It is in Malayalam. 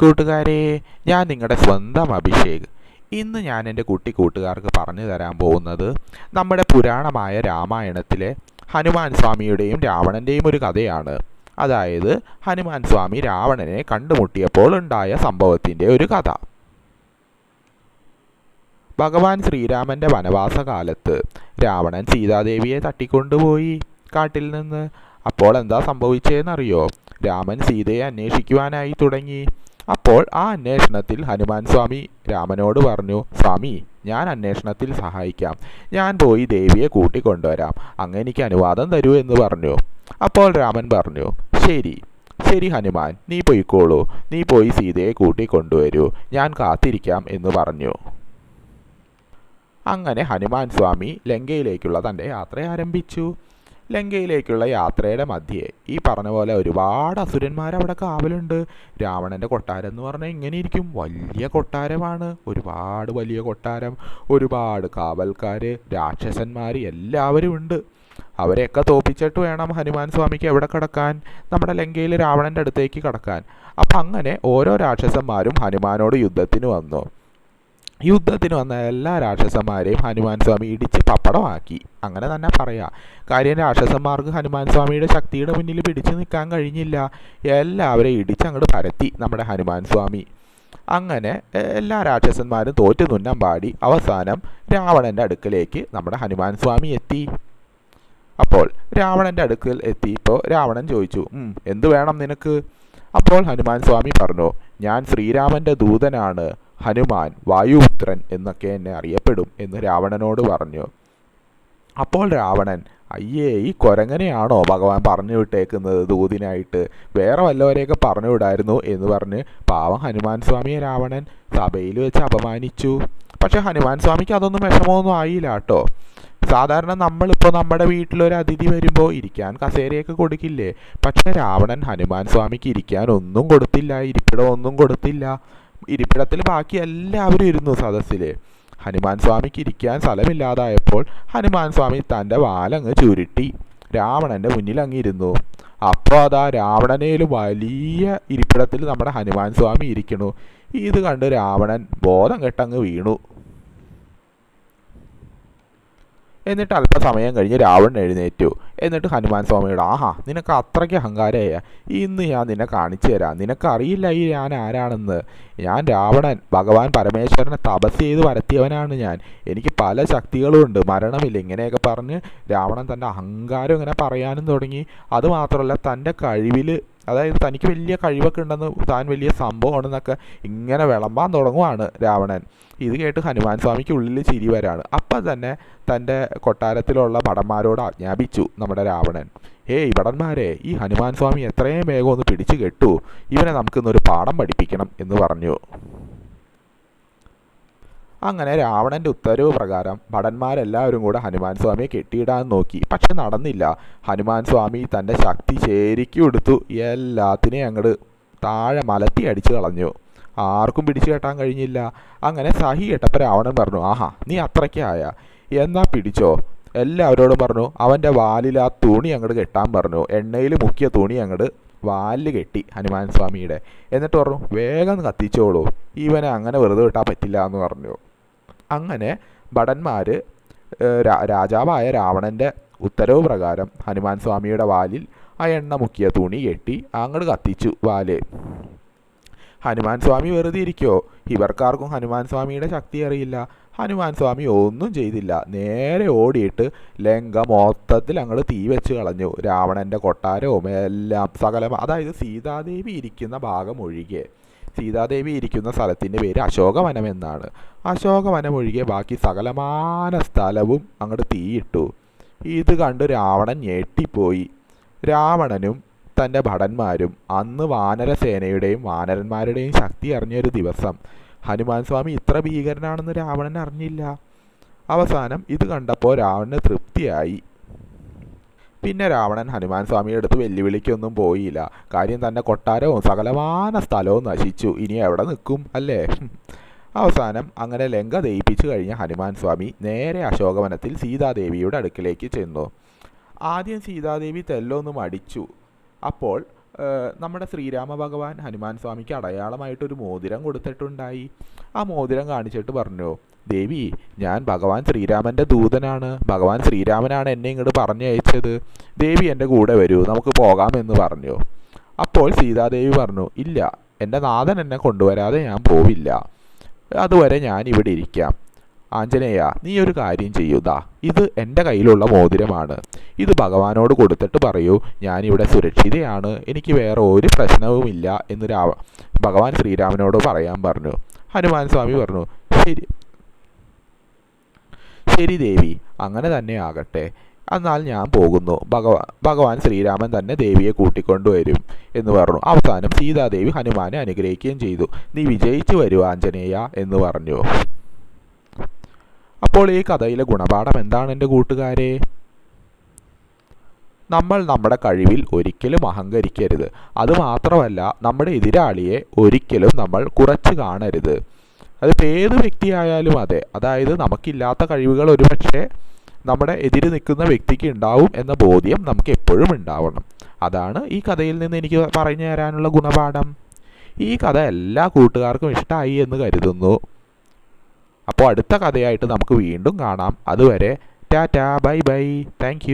കൂട്ടുകാരെ ഞാൻ നിങ്ങളുടെ സ്വന്തം അഭിഷേക്. ഇന്ന് ഞാൻ എന്റെ കുട്ടി കൂട്ടുകാർക്ക് പറഞ്ഞു തരാൻ പോകുന്നത് നമ്മുടെ പുരാണമായ രാമായണത്തിലെ ഹനുമാൻ സ്വാമിയുടെയും രാവണന്റെയും ഒരു കഥയാണ്. അതായത് ഹനുമാൻ സ്വാമി രാവണനെ കണ്ടുമുട്ടിയപ്പോൾ ഉണ്ടായ സംഭവത്തിന്റെ ഒരു കഥ. ഭഗവാൻ ശ്രീരാമന്റെ വനവാസകാലത്ത് രാവണൻ സീതാദേവിയെ തട്ടിക്കൊണ്ടുപോയി കാട്ടിൽ നിന്ന്. അപ്പോൾ എന്താ സംഭവിച്ചതെന്നറിയോ രാമൻ സീതയെ അന്വേഷിക്കുവാനായി തുടങ്ങി. അപ്പോൾ ആ അന്വേഷണത്തിൽ ഹനുമാൻ സ്വാമി രാമനോട് പറഞ്ഞു സ്വാമി ഞാൻ അന്വേഷണത്തിൽ സഹായിക്കാം. ഞാൻ പോയി ദേവിയെ കൂട്ടിക്കൊണ്ടുവരാം. അങ്ങനെ എനിക്ക് അനുവാദം തരൂ എന്ന് പറഞ്ഞു. അപ്പോൾ രാമൻ പറഞ്ഞു ശരി ശരി ഹനുമാൻ നീ പൊയ്ക്കോളൂ. നീ പോയി സീതയെ കൂട്ടിക്കൊണ്ടുവരൂ. ഞാൻ കാത്തിരിക്കാം എന്ന് പറഞ്ഞു. അങ്ങനെ ഹനുമാൻ സ്വാമി ലങ്കയിലേക്കുള്ള തന്റെ യാത്ര ആരംഭിച്ചു. ലങ്കയിലേക്കുള്ള യാത്രയുടെ മധ്യേ. ഈ പറഞ്ഞ പോലെ ഒരുപാട് അസുരന്മാർ അവിടെ കാവലുണ്ട്. രാവണന്റെ കൊട്ടാരം എന്ന് പറഞ്ഞാൽ ഇങ്ങനെ ഇരിക്കും. വലിയ കൊട്ടാരമാണ്. ഒരുപാട് വലിയ കൊട്ടാരം ഒരുപാട് കാവൽക്കാർ രാക്ഷസന്മാർ എല്ലാവരും ഉണ്ട്. അവരെയൊക്കെ തോപ്പിച്ചിട്ട് വേണം ഹനുമാൻ സ്വാമിക്ക് എവിടെ കിടക്കാൻ? നമ്മുടെ ലങ്കയിൽ രാവണന്റെ അടുത്തേക്ക് കടക്കാൻ. അപ്പം അങ്ങനെ ഓരോ രാക്ഷസന്മാരും ഹനുമാനോട് യുദ്ധത്തിന് വന്നു. യുദ്ധത്തിന് വന്ന എല്ലാ രാക്ഷസന്മാരെയും ഹനുമാൻ സ്വാമി ഇടിച്ച് പപ്പടമാക്കി. അങ്ങനെ തന്നെ പറയാം. കാര്യം രാക്ഷസന്മാർക്ക് ഹനുമാൻ സ്വാമിയുടെ ശക്തിയുടെ മുന്നിൽ പിടിച്ചു നിൽക്കാൻ കഴിഞ്ഞില്ല. എല്ലാവരെയും ഇടിച്ച് അങ്ങോട്ട് പരത്തി നമ്മുടെ ഹനുമാൻ സ്വാമി. അങ്ങനെ എല്ലാ രാക്ഷസന്മാരും തോറ്റു തുന്നം പാടി അവസാനം രാവണന്റെ അടുക്കലേക്ക് നമ്മുടെ ഹനുമാൻ സ്വാമി എത്തി. അപ്പോൾ രാവണന്റെ അടുക്കൽ എത്തിയപ്പോൾ രാവണൻ ചോദിച്ചു "ഉം, എന്ത് വേണം നിനക്ക്? അപ്പോൾ ഹനുമാൻ സ്വാമി പറഞ്ഞു ഞാൻ ശ്രീരാമന്റെ ദൂതനാണ്. ഹനുമാൻ വായുപുത്രൻ എന്നൊക്കെ എന്നെ അറിയപ്പെടും എന്ന് രാവണനോട് പറഞ്ഞു. അപ്പോൾ രാവണൻ അയ്യേ ഈ കൊരങ്ങനെയാണോ ഭഗവാൻ പറഞ്ഞു വിട്ടേക്കുന്നത്? ദൂതിനായിട്ട് വേറെ വല്ലവരെയൊക്കെ പറഞ്ഞു വിടായിരുന്നു? എന്ന് പറഞ്ഞ് പാവം ഹനുമാൻ സ്വാമിയെ രാവണൻ സഭയിൽ വെച്ച് അപമാനിച്ചു. പക്ഷെ ഹനുമാൻ സ്വാമിക്ക് അതൊന്നും വിഷമമൊന്നും ആയില്ല കേട്ടോ. സാധാരണ നമ്മളിപ്പോൾ നമ്മുടെ വീട്ടിലൊരു അതിഥി വരുമ്പോൾ ഇരിക്കാൻ കസേരയൊക്കെ കൊടുക്കില്ലേ? പക്ഷേ രാവണൻ ഹനുമാൻ സ്വാമിക്ക് ഇരിക്കാൻ ഒന്നും കൊടുത്തില്ല ഇരിപ്പിടം ഒന്നും കൊടുത്തില്ല. ഇരിപ്പിടത്തിൽ ബാക്കി എല്ലാവരും ഇരുന്നു സദസ്സിൽ ഹനുമാൻ സ്വാമിക്ക് ഇരിക്കാൻ സ്ഥലമില്ലാതായപ്പോൾ ഹനുമാൻ സ്വാമി തന്റെ വാലങ്ങ് ചുരുട്ടി. രാവണന്റെ മുന്നിൽ അങ്ങിരുന്നു അപ്പോൾ അതാ രാവണനേലും വലിയ ഇരിപ്പിടത്തിൽ നമ്മുടെ ഹനുമാൻ സ്വാമി ഇരിക്കണു. ഇത് കണ്ട് രാവണൻ ബോധം കെട്ടങ്ങ് വീണു. എന്നിട്ട് അല്പസമയം കഴിഞ്ഞ് രാവണൻ എഴുന്നേറ്റു. എന്നിട്ട് ഹനുമാൻ സ്വാമിയോട് ആഹാ നിനക്ക് അത്രയ്ക്ക് അഹങ്കാരമായ ഇന്ന് ഞാൻ നിന്നെ കാണിച്ചു തരാം. നിനക്കറിയില്ല ഈ ഞാൻ ആരാണെന്ന്. ഞാൻ രാവണൻ. ഭഗവാൻ പരമേശ്വരനെ തപസ് ചെയ്ത് വരത്തിയവനാണ് ഞാൻ. എനിക്ക് പല ശക്തികളും ഉണ്ട് മരണമില്ല. ഇങ്ങനെയൊക്കെ പറഞ്ഞ് രാവണൻ തന്റെ അഹങ്കാരം ഇങ്ങനെ പറയാനും തുടങ്ങി. അതുമാത്രമല്ല തന്റെ കഴിവിൽ അതായത് തനിക്ക് വലിയ കഴിവൊക്കെ ഉണ്ടെന്ന് താൻ വലിയ സംഭവമാണെന്നൊക്കെ ഇങ്ങനെ വിളമ്പാൻ തുടങ്ങുവാണ് രാവണൻ. ഇത് കേട്ട് ഹനുമാൻ സ്വാമിക്ക് ഉള്ളിൽ ചിരി വരാണ്. അപ്പം തന്നെ തന്റെ കൊട്ടാരത്തിലുള്ള ഭടന്മാരോട് ആജ്ഞാപിച്ചു നമ്മുടെ രാവണൻ. ഏയ് ഭടന്മാരെ ഈ ഹനുമാൻ സ്വാമി എത്രയും വേഗം ഒന്ന് പിടിച്ചു കെട്ടു. ഇവനെ നമുക്കിന്നൊരു പാഠം പഠിപ്പിക്കണം എന്ന് പറഞ്ഞു. അങ്ങനെ രാവണന്റെ ഉത്തരവ് പ്രകാരം ഭടന്മാരെല്ലാവരും കൂടെ ഹനുമാൻ സ്വാമിയെ കെട്ടിയിടാൻ നോക്കി. പക്ഷെ നടന്നില്ല. ഹനുമാൻ സ്വാമി തന്റെ ശക്തി ശരിക്കും എടുത്തു. എല്ലാത്തിനെയും അങ്ങോട്ട് താഴെ മലത്തി അടിച്ചു കളഞ്ഞു. ആർക്കും പിടിച്ചു കെട്ടാൻ കഴിഞ്ഞില്ല. അങ്ങനെ സഹി കേട്ടപ്പോൾ രാവണൻ പറഞ്ഞു ആഹാ നീ അത്രയ്ക്കായ എന്നാ പിടിച്ചോ? എല്ലാവരോടും പറഞ്ഞു അവന്റെ വാലിൽ ആ തുണി അങ്ങോട്ട് കെട്ടാൻ പറഞ്ഞു. എണ്ണയിൽ മുക്കിയ തുണി അങ്ങോട്ട് വാൽ കെട്ടി ഹനുമാൻ സ്വാമിയുടെ. എന്നിട്ട് പറഞ്ഞു വേഗം കത്തിച്ചോളൂ. ഇവനെ അങ്ങനെ വെറുതെ വിട്ടാൻ പറ്റില്ല എന്ന് പറഞ്ഞു. അങ്ങനെ ഭടന്മാർ രാജാവായ രാവണന്റെ ഉത്തരവ് പ്രകാരം ഹനുമാൻ സ്വാമിയുടെ വാലിൽ ആ എണ്ണ മുക്കിയ തുണി കെട്ടി അങ്ങോട്ട് കത്തിച്ചു വാൽ. ഹനുമാൻ സ്വാമി വെറുതെ ഇരിക്കോ ഇവർക്കാർക്കും ഹനുമാൻ സ്വാമിയുടെ ശക്തി അറിയില്ല. ഹനുമാൻ സ്വാമി ഒന്നും ചെയ്തില്ല. നേരെ ഓടിയിട്ട് ലങ്ക മൊത്തത്തിൽ അങ്ങോട്ട് തീ വെച്ച് കളഞ്ഞു. രാവണന്റെ കൊട്ടാരവും എല്ലാം സകലം അതായത് സീതാദേവി ഇരിക്കുന്ന ഭാഗം ഒഴികെ. സീതാദേവി ഇരിക്കുന്ന സ്ഥലത്തിന്റെ പേര് അശോകവനം എന്നാണ്. അശോകവനം ഒഴികെ ബാക്കി സകലമാന സ്ഥലവും അങ്ങോട്ട് തീയിട്ടു. ഇത് കണ്ട് രാവണൻ ഞെട്ടിപ്പോയി. രാവണനും തന്റെ ഭടന്മാരും അന്ന് വാനരസേനയുടെയും വാനരന്മാരുടെയും ശക്തി അറിഞ്ഞൊരു ദിവസം ഹനുമാൻ സ്വാമി ഇത്ര ഭീകരനാണെന്ന് രാവണൻ അറിഞ്ഞില്ല. അവസാനം ഇത് കണ്ടപ്പോൾ രാവണന് തൃപ്തിയായി. പിന്നെ രാവണൻ ഹനുമാൻ സ്വാമിയുടെ അടുത്ത് വെല്ലുവിളിക്കൊന്നും പോയില്ല. കാര്യം തന്നെ കൊട്ടാരവും സകലമാന സ്ഥലവും നശിച്ചു. ഇനി എവിടെ നിൽക്കും അല്ലേ? അവസാനം അങ്ങനെ ലങ്ക ദയിപ്പിച്ചു കഴിഞ്ഞ ഹനുമാൻ സ്വാമി നേരെ അശോകവനത്തിൽ സീതാദേവിയുടെ അടുക്കിലേക്ക് ചെന്നു. ആദ്യം സീതാദേവി തെല്ലൊന്നും അടിച്ചു അപ്പോൾ നമ്മുടെ ശ്രീരാമ ഭഗവാൻ ഹനുമാൻ സ്വാമിക്ക് അടയാളമായിട്ടൊരു മോതിരം കൊടുത്തിട്ടുണ്ടായി. ആ മോതിരം കാണിച്ചിട്ട് പറഞ്ഞു ദേവി ഞാൻ ഭഗവാൻ ശ്രീരാമന്റെ ദൂതനാണ്. ഭഗവാൻ ശ്രീരാമനാണ് എന്നെ ഇങ്ങോട്ട് പറഞ്ഞു അയച്ചത് ദേവി എന്റെ കൂടെ വരൂ നമുക്ക് പോകാമെന്ന് പറഞ്ഞു. അപ്പോൾ സീതാദേവി പറഞ്ഞു ഇല്ല എന്റെ നാഥൻ എന്നെ കൊണ്ടുവരാതെ ഞാൻ പോവില്ല. അതുവരെ ഞാൻ ഇവിടെ ഇരിക്കാം. ആഞ്ജനേയ നീ ഒരു കാര്യം ചെയ്യുക ഇത് എന്റെ കയ്യിലുള്ള മോതിരമാണ്. ഇത് ഭഗവാനോട് കൊടുത്തിട്ട് പറയൂ ഞാനിവിടെ സുരക്ഷിതയാണ് എനിക്ക് വേറെ ഒരു പ്രശ്നവുമില്ല എന്ന് രാവ ഭഗവാൻ ശ്രീരാമനോട് പറയാൻ പറഞ്ഞു. ഹനുമാൻ സ്വാമി പറഞ്ഞു ശരി ശരി ദേവി അങ്ങനെ തന്നെ ആകട്ടെ. എന്നാൽ ഞാൻ പോകുന്നു. ഭഗവാൻ ഭഗവാൻ ശ്രീരാമൻ തന്നെ ദേവിയെ കൂട്ടിക്കൊണ്ടുവരും എന്ന് പറഞ്ഞു. അവസാനം സീതാദേവി ഹനുമാനെ അനുഗ്രഹിക്കുകയും ചെയ്തു. നീ വിജയിച്ചു വരൂ ആഞ്ജനേയ എന്ന് പറഞ്ഞു. അപ്പോൾ ഈ കഥയിലെ ഗുണപാഠം എന്താണ് എന്റെ കൂട്ടുകാരെ? നമ്മൾ നമ്മുടെ കഴിവിൽ ഒരിക്കലും അഹങ്കരിക്കരുത്. അതുമാത്രമല്ല നമ്മുടെ എതിരാളിയെ ഒരിക്കലും നമ്മൾ കുറച്ച് കാണരുത്. അതിപ്പോൾ ഏത് വ്യക്തിയായാലും അതെ. അതായത് നമുക്കില്ലാത്ത കഴിവുകൾ ഒരുപക്ഷെ നമ്മുടെ എതിര് നിൽക്കുന്ന വ്യക്തിക്ക് ഉണ്ടാവും എന്ന ബോധ്യം നമുക്ക് എപ്പോഴും ഉണ്ടാവണം. അതാണ് ഈ കഥയിൽ നിന്ന് എനിക്ക് പറഞ്ഞു തരാനുള്ള ഗുണപാഠം. ഈ കഥ എല്ലാ കൂട്ടുകാർക്കും ഇഷ്ടമായി എന്ന് കരുതുന്നു. അപ്പോൾ അടുത്ത കഥയായിട്ട് നമുക്ക് വീണ്ടും കാണാം. അതുവരെ ടാറ്റാ ബൈ ബൈ. താങ്ക്